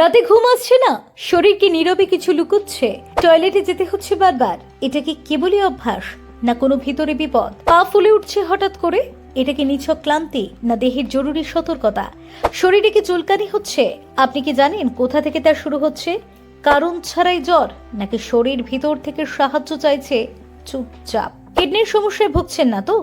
রাতে ঘুম আসছে না। শরীর কি নীরবে কিছু লুকোচ্ছে? টয়লেটে যেতে হচ্ছে বারবার। এটা কি কেবলই অভ্যাস, না কোনো ভিতরে বিপদ? পা ফুলে উঠছে হঠাৎ করে? এটা কি নিছক ক্লান্তি, না দেহের জরুরি সতর্কতা? শরীরে কি চুলকানি হচ্ছে? আপনি কি জানেন কোথা থেকে তার শুরু হচ্ছে? কারণ ছাড়াই জ্বর, নাকি শরীর ভিতর থেকে সাহায্য চাইছে চুপচাপ? কিডনির সমস্যায় ভুগছেন না তো?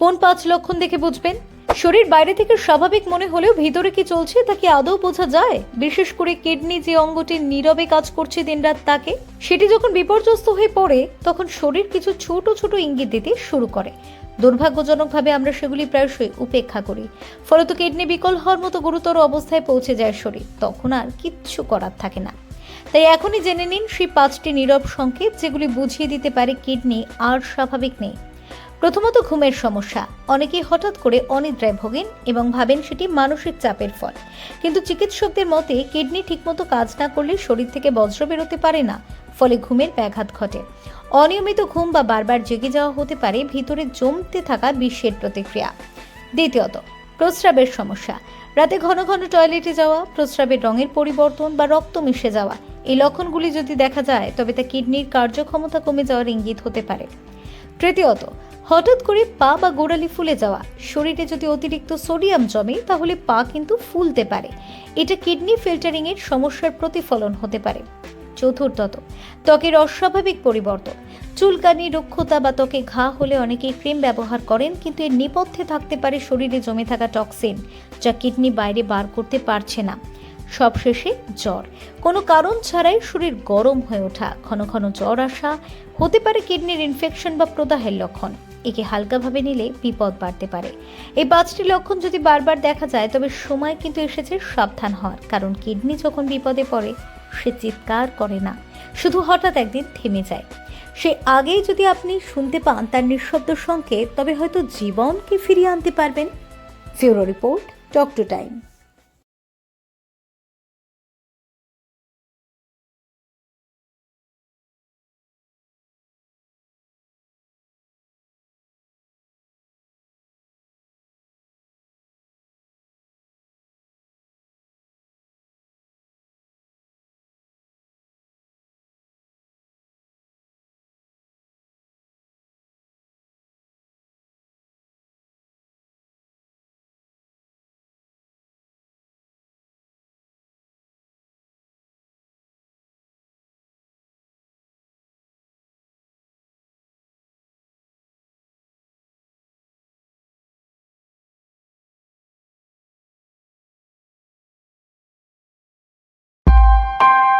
কোন পাঁচ লক্ষণ দেখে বুঝবেন? শরীর বাইরে থেকে স্বাভাবিক মনে হলেও ভিতরে কি চলছে তা কি আদৌ বোঝা যায়? বিশেষ করে কিডনি যে অঙ্গটি নীরবে কাজ করছে দিনরাত তাকে, সেটি যখন বিপর্যস্ত হয়ে পড়ে, তখন শরীর কিছু ছোট ছোট ইঙ্গিত দিতে শুরু করে। দুর্ভাগ্যজনকভাবে আমরা সেগুলি প্রায়শই উপেক্ষা করি। ফলত কিডনি বিকল হওয়ার মতো গুরুতর অবস্থায় পৌঁছে যায় শরীর, তখন আর কিচ্ছু করার থাকে না। তাই এখনই জেনে নিন সেই পাঁচটি নীরব সংকেত যেগুলি বুঝিয়ে দিতে পারে কিডনি আর স্বাভাবিক নেই। প্রথমত ঘুমের সমস্যা। অনেকেই হঠাৎ করে অনিদ্রায় ভোগেন এবং ভাবেন সেটি মানসিক চাপের ফল। কিন্তু চিকিৎসকদের মতে, কিডনি ঠিকমতো কাজ না করলে শরীর থেকে বজ্র বেরোতে পারে না, ফলে ঘুমের ব্যাঘাত ঘটে। অনিয়মিত ঘুম বা বারবার জেগে যাওয়া হতে পারে ভিতরে জমতে থাকা বিষের প্রতিক্রিয়া। দ্বিতীয়ত, প্রস্রাবের সমস্যা। রাতে ঘন ঘন টয়লেটে যাওয়া, প্রস্রাবের রঙের পরিবর্তন বা রক্ত মিশে যাওয়া, এই লক্ষণগুলি যদি দেখা যায়, তবে তা কিডনির কার্যক্ষমতা কমে যাওয়ার ইঙ্গিত হতে পারে। তৃতীয়ত হঠাৎ করে পা বা গোড়ালি ফুলে যাওয়া। শরীরে যদি অতিরিক্ত সোডিয়াম জমে, তাহলে পা কিন্তু ফুলতে পারে। এটা কিডনি ফিল্টারিং এর সমস্যার প্রতিফলন হতে পারে। চতুর্থত, ত্বকের অস্বাভাবিক পরিবর্তন। চুলকানি, রুক্ষতা বা ত্বকে ঘা হলে অনেকেই ক্রিম ব্যবহার করেন, কিন্তু এর নেপথ্যে থাকতে পারে শরীরে জমে থাকা টক্সিন, যা কিডনি বাইরে বার করতে পারছে না। সবশেষে জ্বর। কোনো কারণ ছাড়াই শরীর গরম হয়ে ওঠা, ঘন ঘন জ্বর আসা, হতে পারে কিডনির ইনফেকশন বা প্রদাহের লক্ষণ। একে হালকাভাবে নিলে বিপদ বাড়তে পারে। এই পাঁচটি লক্ষণ যদি বারবার দেখা যায়, তবে সময় কিন্তু এসেছে সাবধান হওয়ার। কারণ কিডনি যখন বিপদে পড়ে, সে চিৎকার করে না। শুধু হঠাৎ একদিন থেমে যায়। সে আগেই যদি আপনি শুনতে পান তার নিঃশব্দ সংকেত, তবে হয়তো জীবনকে ফিরিয়ে আনতে পারবেন। ফিউরো report talk to time. you